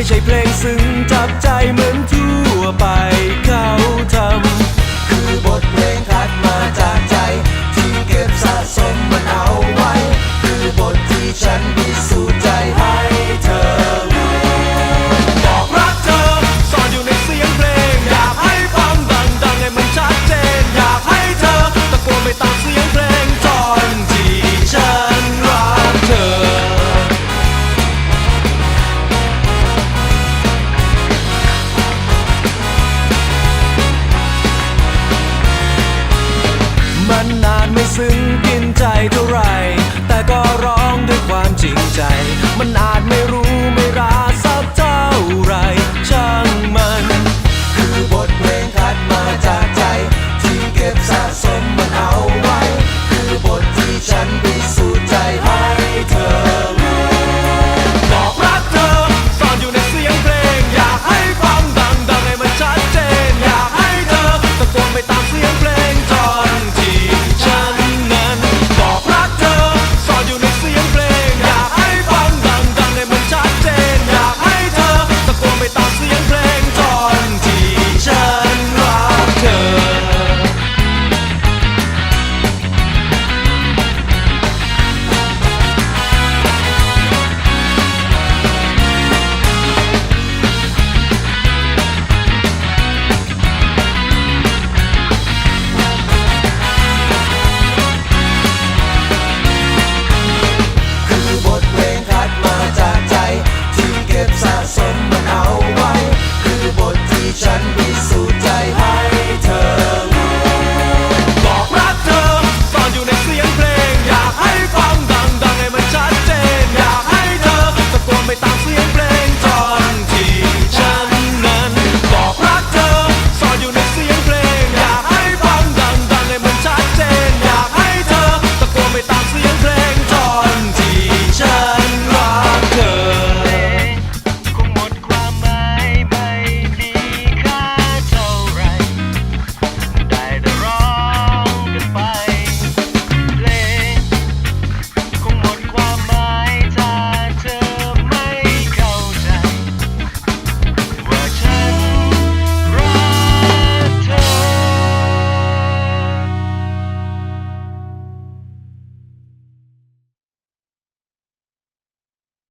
ไม่ใช่เพลงซึ้งจับใจเหมือนที่ ซึ้งกินใจเท่าไร แต่ก็ร้องด้วยความจริงใจ มันอาจไม่รู้